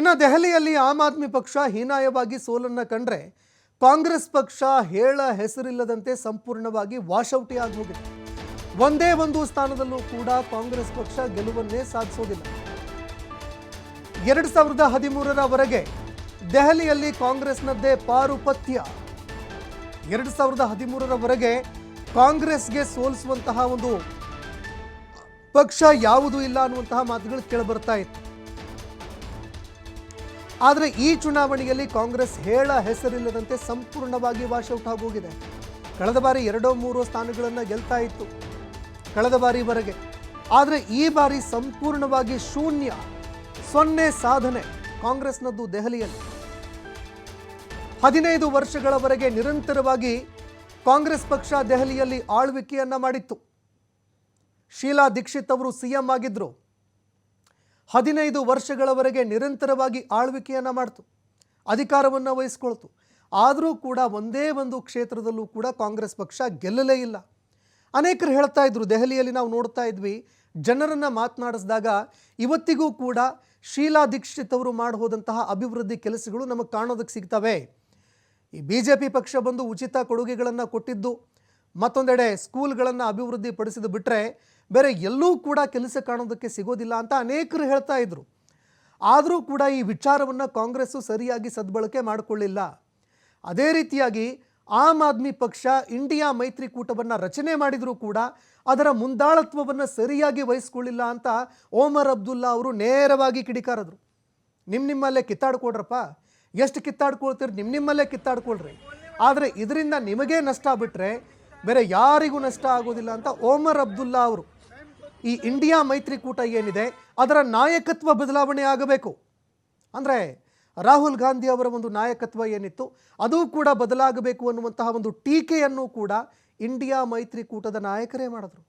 ಇನ್ನು ದೆಹಲಿಯಲ್ಲಿ ಆಮ್ ಆದ್ಮಿ ಪಕ್ಷ ಹೀನಾಯವಾಗಿ ಸೋಲನ್ನ ಕಂಡ್ರೆ ಕಾಂಗ್ರೆಸ್ ಪಕ್ಷ ಹೇಳ ಹೆಸರಿಲ್ಲದಂತೆ ಸಂಪೂರ್ಣವಾಗಿ ವಾಶೌಟಿ ಆಗಿ ಹೋಗಿದೆ. ಒಂದೇ ಒಂದು ಸ್ಥಾನದಲ್ಲೂ ಕೂಡ ಕಾಂಗ್ರೆಸ್ ಪಕ್ಷ ಗೆಲುವನ್ನೇ ಸಾಧಿಸೋದಿಲ್ಲ. ಎರಡು ಸಾವಿರದ ಹದಿಮೂರರವರೆಗೆ ದೆಹಲಿಯಲ್ಲಿ ಕಾಂಗ್ರೆಸ್ನದ್ದೇ ಪಾರುಪತ್ಯ. ಎರಡು ಸಾವಿರದ ಹದಿಮೂರರವರೆಗೆ ಕಾಂಗ್ರೆಸ್ಗೆ ಸೋಲಿಸುವಂತಹ ಒಂದು ಪಕ್ಷ ಯಾವುದೂ ಇಲ್ಲ ಅನ್ನುವಂತಹ ಮಾತುಗಳು ಕೇಳಿಬರ್ತಾ ಇತ್ತು. ಆದರೆ ಈ ಚುನಾವಣೆಯಲ್ಲಿ ಕಾಂಗ್ರೆಸ್ ಹೇಳ ಹೆಸರಿಲ್ಲದಂತೆ ಸಂಪೂರ್ಣವಾಗಿ ವಾಶೌಟ್ ಆಗೋಗಿದೆ. ಕಳೆದ ಬಾರಿ ಎರಡೋ ಮೂರೋ ಸ್ಥಾನಗಳನ್ನು ಗೆಲ್ತಾ ಇತ್ತು. ಕಳೆದ ಬಾರಿವರೆಗೆ. ಆದರೆ ಈ ಬಾರಿ ಸಂಪೂರ್ಣವಾಗಿ ಶೂನ್ಯ, ಸೊನ್ನೆ ಸಾಧನೆ ಕಾಂಗ್ರೆಸ್ನದ್ದು ದೆಹಲಿಯಲ್ಲಿ. ಹದಿನೈದು ವರ್ಷಗಳವರೆಗೆ ನಿರಂತರವಾಗಿ ಕಾಂಗ್ರೆಸ್ ಪಕ್ಷ ದೆಹಲಿಯಲ್ಲಿ ಆಳ್ವಿಕೆಯನ್ನ ಮಾಡಿತ್ತು. ಶೀಲಾ ದೀಕ್ಷಿತ್ ಅವರು ಸಿಎಂ ಆಗಿದ್ರು. ಹದಿನೈದು ವರ್ಷಗಳವರೆಗೆ ನಿರಂತರವಾಗಿ ಆಳ್ವಿಕೆಯನ್ನು ಮಾಡ್ತು, ಅಧಿಕಾರವನ್ನು ವಹಿಸ್ಕೊಳ್ತು. ಆದರೂ ಕೂಡ ಒಂದೇ ಒಂದು ಕ್ಷೇತ್ರದಲ್ಲೂ ಕೂಡ ಕಾಂಗ್ರೆಸ್ ಪಕ್ಷ ಗೆಲ್ಲಲೇ ಇಲ್ಲ. ಅನೇಕರು ಹೇಳ್ತಾ ಇದ್ರು, ದೆಹಲಿಯಲ್ಲಿ ನಾವು ನೋಡ್ತಾ ಇದ್ವಿ, ಜನರನ್ನು ಮಾತನಾಡಿಸಿದಾಗ ಇವತ್ತಿಗೂ ಕೂಡ ಶೀಲಾ ದೀಕ್ಷಿತ್ ಅವರು ಮಾಡಿ ಹೋದಂತಹ ಅಭಿವೃದ್ಧಿ ಕೆಲಸಗಳು ನಮಗೆ ಕಾಣೋದಕ್ಕೆ ಸಿಗ್ತವೆ. ಈ ಬಿ ಜೆ ಪಿ ಪಕ್ಷ ಬಂದು ಉಚಿತ ಕೊಡುಗೆಗಳನ್ನು ಕೊಟ್ಟಿದ್ದು ಮತ್ತೊಂದೆಡೆ ಸ್ಕೂಲ್ಗಳನ್ನು ಅಭಿವೃದ್ಧಿ ಪಡಿಸಿದ ಬಿಟ್ಟರೆ ಬೇರೆ ಎಲ್ಲೂ ಕೂಡ ಕೆಲಸ ಕಾಣೋದಕ್ಕೆ ಸಿಗೋದಿಲ್ಲ ಅಂತ ಅನೇಕರು ಹೇಳ್ತಾ ಇದ್ರು. ಆದರೂ ಕೂಡ ಈ ವಿಚಾರವನ್ನು ಕಾಂಗ್ರೆಸ್ಸು ಸರಿಯಾಗಿ ಸದ್ಬಳಕೆ ಮಾಡಿಕೊಳ್ಳಿಲ್ಲ. ಅದೇ ರೀತಿಯಾಗಿ ಆಮ್ ಆದ್ಮಿ ಪಕ್ಷ ಇಂಡಿಯಾ ಮೈತ್ರಿಕೂಟವನ್ನು ರಚನೆ ಮಾಡಿದರೂ ಕೂಡ ಅದರ ಮುಂದಾಳತ್ವವನ್ನು ಸರಿಯಾಗಿ ವಹಿಸ್ಕೊಳ್ಳಿಲ್ಲ ಅಂತ ಓಮರ್ ಅಬ್ದುಲ್ಲಾ ಅವರು ನೇರವಾಗಿ ಕಿಡಿಕಾರದ್ರು. ನಿಮ್ಮ ನಿಮ್ಮಲ್ಲೇ ಕಿತ್ತಾಡ್ಕೊಡ್ರಪ್ಪ. ಎಷ್ಟು ಕಿತ್ತಾಡ್ಕೊಳ್ತೀರಿ ನಿಮ್ಮ ನಿಮ್ಮಲ್ಲೇ ಕಿತ್ತಾಡ್ಕೊಳ್ರಿ. ಆದರೆ ಇದರಿಂದ ನಿಮಗೇ ನಷ್ಟ ಬಿಟ್ಟರೆ ಬೇರೆ ಯಾರಿಗೂ ನಷ್ಟ ಆಗೋದಿಲ್ಲ ಅಂತ ಓಮರ್ ಅಬ್ದುಲ್ಲಾ ಅವರು. ಈ ಇಂಡಿಯಾ ಮೈತ್ರಿಕೂಟ ಏನಿದೆ, ಅದರ ನಾಯಕತ್ವ ಬದಲಾವಣೆ ಆಗಬೇಕು. ಅಂದರೆ ರಾಹುಲ್ ಗಾಂಧಿ ಅವರ ಒಂದು ನಾಯಕತ್ವ ಏನಿತ್ತು, ಅದು ಕೂಡ ಬದಲಾಗಬೇಕು ಅನ್ನುವಂತಹ ಒಂದು ಟೀಕೆಯನ್ನು ಕೂಡ ಇಂಡಿಯಾ ಮೈತ್ರಿಕೂಟದ ನಾಯಕರೇ ಮಾಡಿದ್ರು.